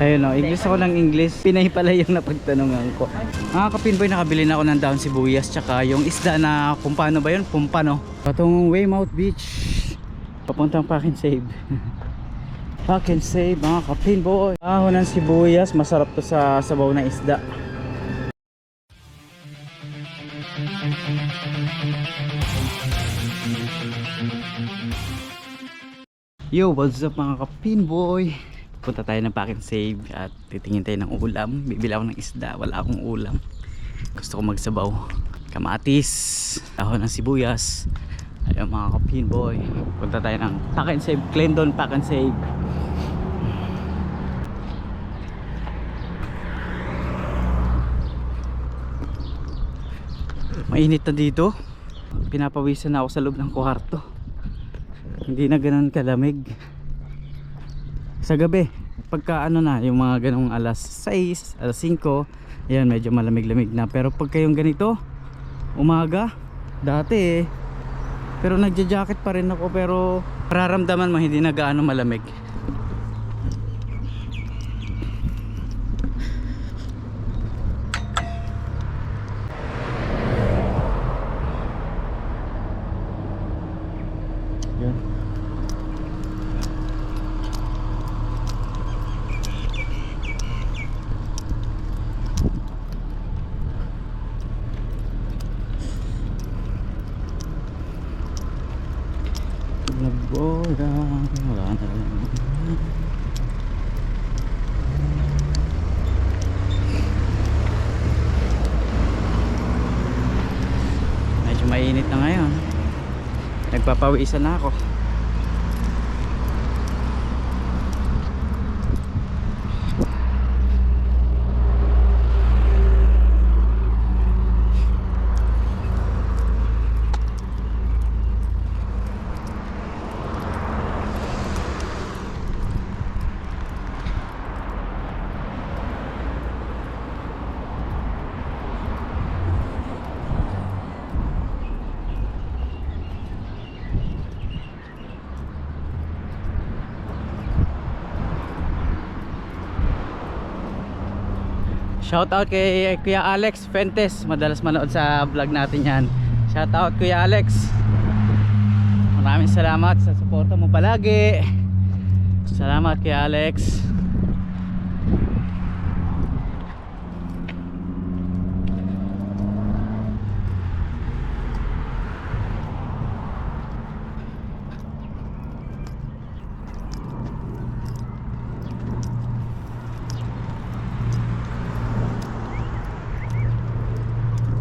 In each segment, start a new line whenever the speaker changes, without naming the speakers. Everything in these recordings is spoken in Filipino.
Ayun o, English ako ng English. Pinay pala yung napagtanungan ko. Mga kapinboy, nakabili na ako ng down sibuyas tsaka yung isda na kung paano ba yun, pumpano. Patong Waymouth Beach. Papuntang Pack and Save. Pack and Save mga kapinboy. Ahon ng sibuyas, masarap to sa sabaw na isda. Yo, what's up mga kapinboy? Punta tayo ng pack save at titingin tayo ng ulam. Bibili ako ng isda, wala akong ulam. Gusto ko magsabaw. Kamatis, dahon ng sibuyas. Ayun mga kapinboy. Punta tayo ng pack save, Clendon pack save. Mainit na dito. Pinapawisan na ako sa loob ng kwarto hindi na ganun kalamig sa gabi pagka ano na yung mga ganong alas 6 alas 5 yan medyo malamig-lamig na. Pero pagka yung ganito umaga dati eh. Pero nagja-jacket pa rin ako pero nararamdaman mo hindi na gaano malamig yun Nagbola, wala na rin. Medyo mainit na ngayon. Nagpapawisan na ako. Shout out kay Kuya Alex Fentes. Madalas manood sa vlog natin yan. Shout out Kuya Alex. Maraming salamat sa suporta mo palagi. Salamat Kuya Alex.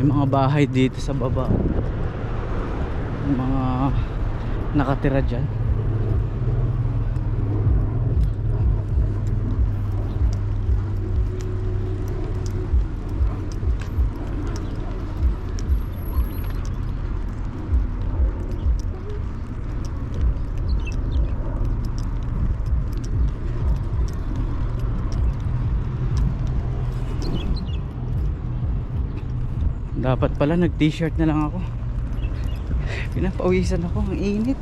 May mga bahay dito sa baba. Mga nakatira dyan. Dapat pala nag t-shirt na lang ako. Pinapawisan ako Ang init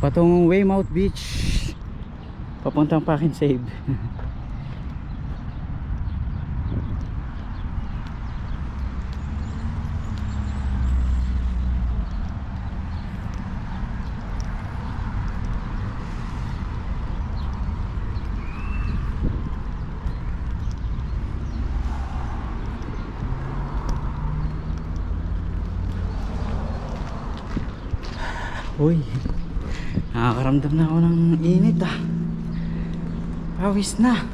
Patong Waymouth Beach. Papuntang Pack and Save. Uy Nakakaramdam na ako ng init ah. Pawis na.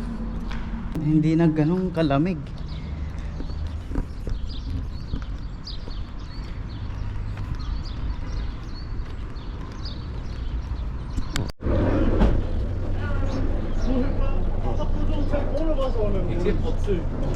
Hindi na ganong kalamig. Pack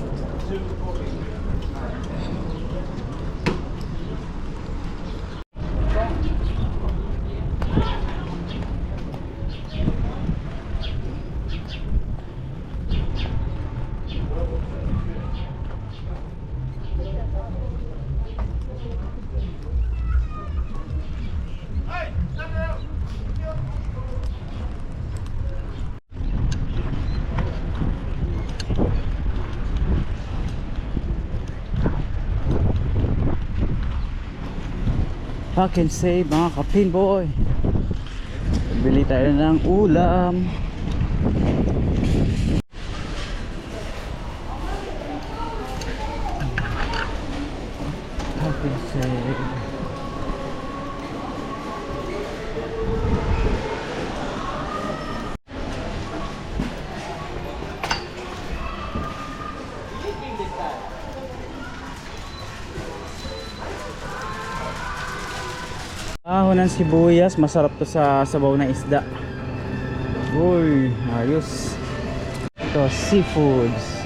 and save mga kapinboy Bili tayo ng ulam ng sibuyas, masarap to sa sabaw na isda. Uy, ayos. Ito, seafoods.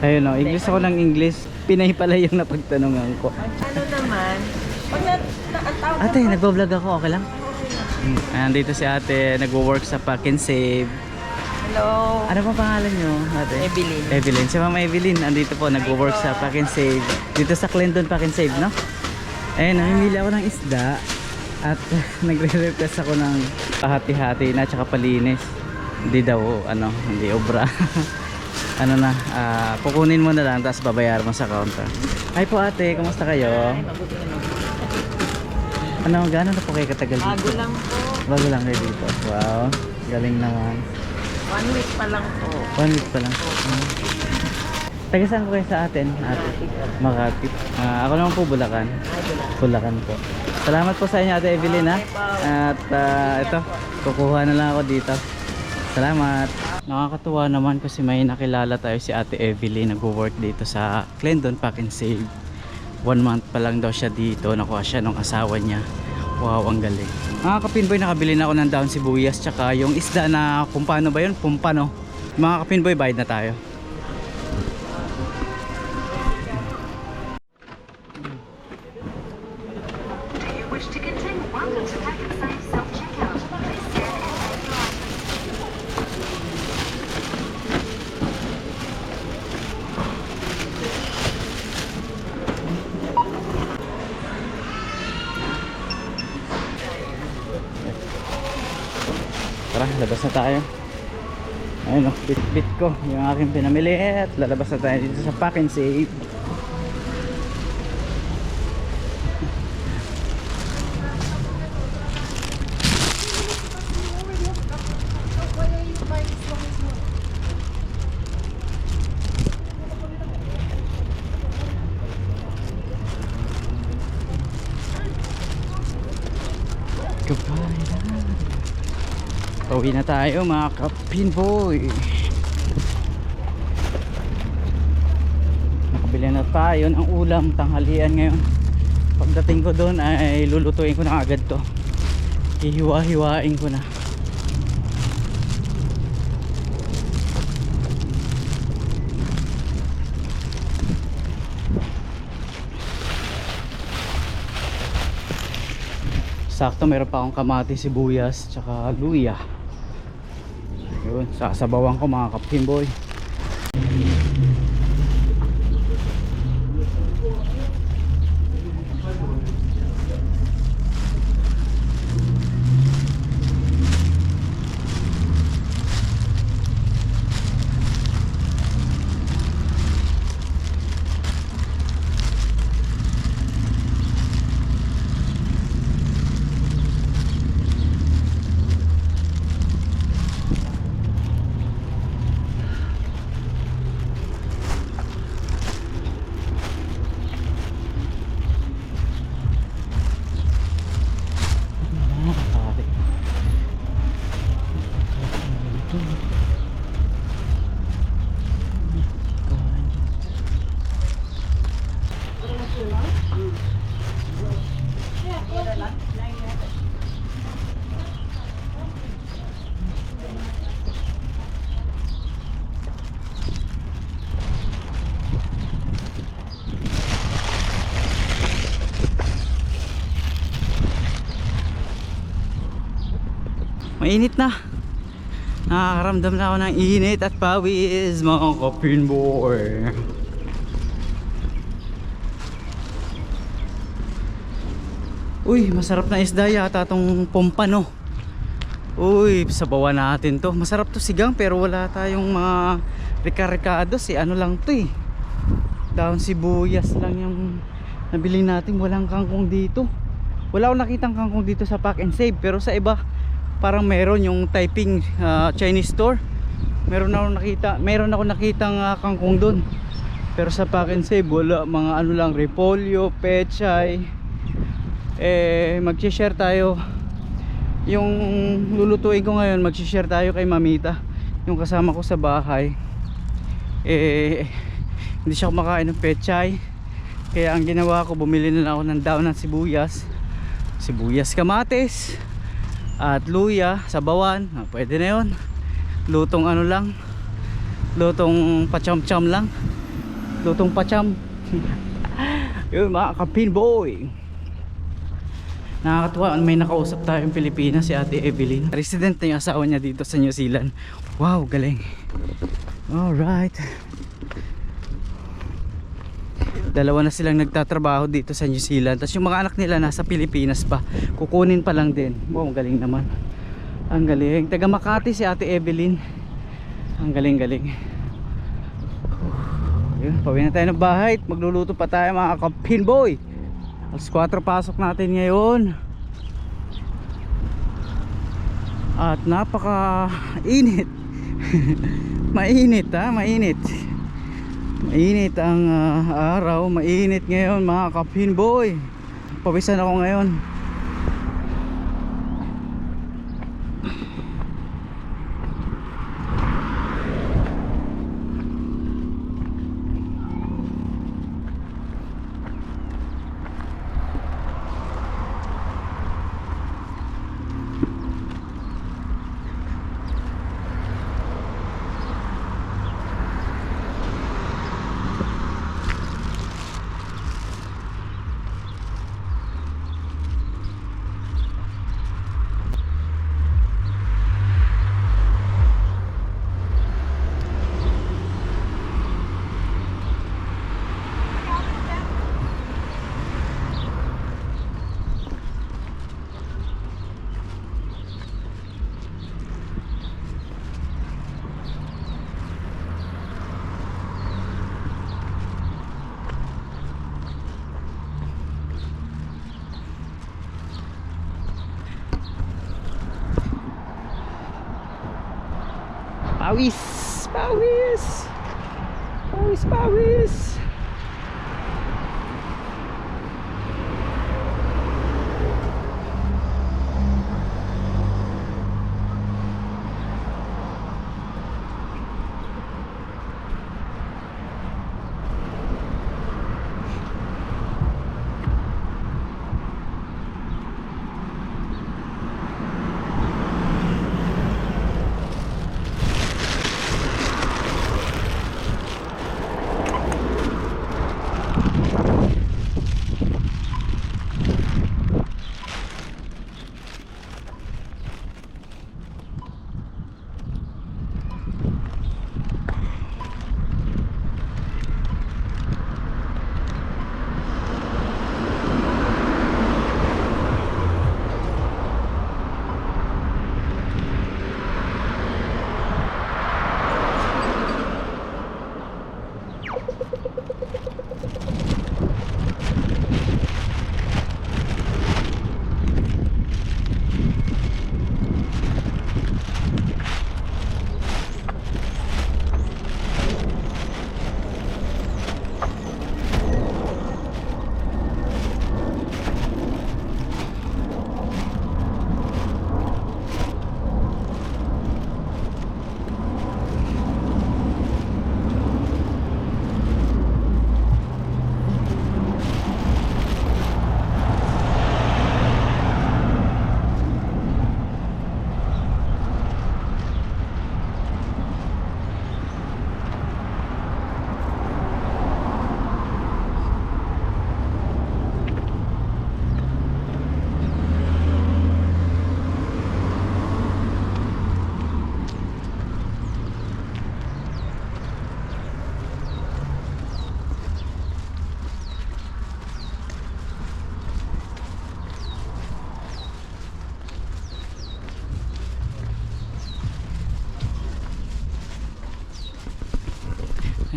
Ayun o, English ako ng English. Pinay pala yung napagtanungan ko.
Ano naman? Pag na, na,
Ate, nagbablog ako, okay lang? Hmm, Andito si ate, nagwo-work sa Pack and Save.
Hello.
Ano pa pangalan nyo, ate?
Evelyn.
Evelyn. Si Mama Evelyn, andito po, nagwo-work sa Pack and Save. Dito sa Clinton Pack and Save, no? Eh, namimili ako ng isda at nagre-request ako ng hati-hati na tsaka palinis. Hindi daw, ano, hindi obra. ano na, ah, kukunin mo na lang tapos babayaran mo sa counter. Ay po ate, kumusta kayo? Ano, gano'n na po kayo katagal
Bago
dito?
lang po.
Bago lang kayo dito. Wow, galing naman.
One week pa lang po.
One week pa lang. Hmm. Taga saan ko kayo sa atin? Ate? Makati. Ah, ako naman po Bulacan.
Ay.
Bulacan po. Salamat po sa inyo Ate Evelyn ha. At ah, ito, kukuha na lang ako dito. Salamat. Nakakatuwa naman kasi may nakilala tayo si Ate Evelyn nagwo-work dito sa Clendon Pack and Save. One month pa lang daw siya dito. Nakuha siya ng asawa niya. Wow, ang galing. Mga kapinboy, nakabili na ako ng down sibuyas tsaka yung isda na kung paano ba yun? Pumpano. Mga kapinboy, bayad na tayo. Tara, labas na tayo. Ayun o, bit-bit ko yung aking pinamili at lalabas na tayo dito sa pack and save. Goodbye. Pauwi na tayo mga kapinboy. Nakabili na tayo ng ulam tanghalian ngayon. Pagdating ko doon ay lulutuin ko na agad to. Hihiwa-hiwain ko na. Sakto meron pa akong kamati, sibuyas, tsaka luya. Yun, sasabawan ko mga kapimboy. Mainit na. Nakakaramdam na ako ng init at pawis mga kapinboy. Uy, masarap na isda yata tong pompano. Uy, sabawan natin to. Masarap to sigang pero wala tayong mga rika-rikados eh. Ano lang to eh. Daon sibuyas lang yung nabili natin. Walang kangkong dito. Wala akong nakitang kangkong dito sa Pack and Save. Pero sa iba, parang meron yung typing ah, Chinese store. Meron ako nakita, meron ako nakitang ah, kangkong doon. Pero sa Pack and Save, wala. Mga ano lang, repolyo, pechay. Eh, mag-share tayo yung lulutuin ko ngayon mag-share tayo kay mamita yung kasama ko sa bahay eh hindi siya kumakain ng pechay kaya ang ginawa ko bumili na ako ng daon ng sibuyas sibuyas kamatis at luya sabawan ah, pwede na yun lutong ano lang lutong pacham-cham lang lutong pacham yun mga kapin boy Nakakatuwa, may nakausap tayong Pilipina si Ate Evelyn. Resident na yung asawa niya dito sa New Zealand. Wow, galing. Alright. Dalawa na silang nagtatrabaho dito sa New Zealand. Tapos yung mga anak nila nasa Pilipinas pa. Kukunin pa lang din. Wow, galing naman. Ang galing. Taga Makati si Ate Evelyn. Ang galing, galing. Yun, pawin na tayo ng bahay. Magluluto pa tayo mga kapin boy. Alas 4 pasok natin ngayon. At napaka init. mainit ha, mainit. Mainit ang ah, araw, mainit ngayon mga kapin boy. Pawisan ako ngayon. Pawis! Pawis! Pawis, pawis! Thank you.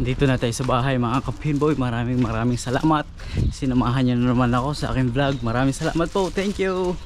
Dito na tayo sa bahay mga kapinboy maraming maraming salamat. Sinamahan nyo na naman ako sa aking vlog. Maraming salamat po. Thank you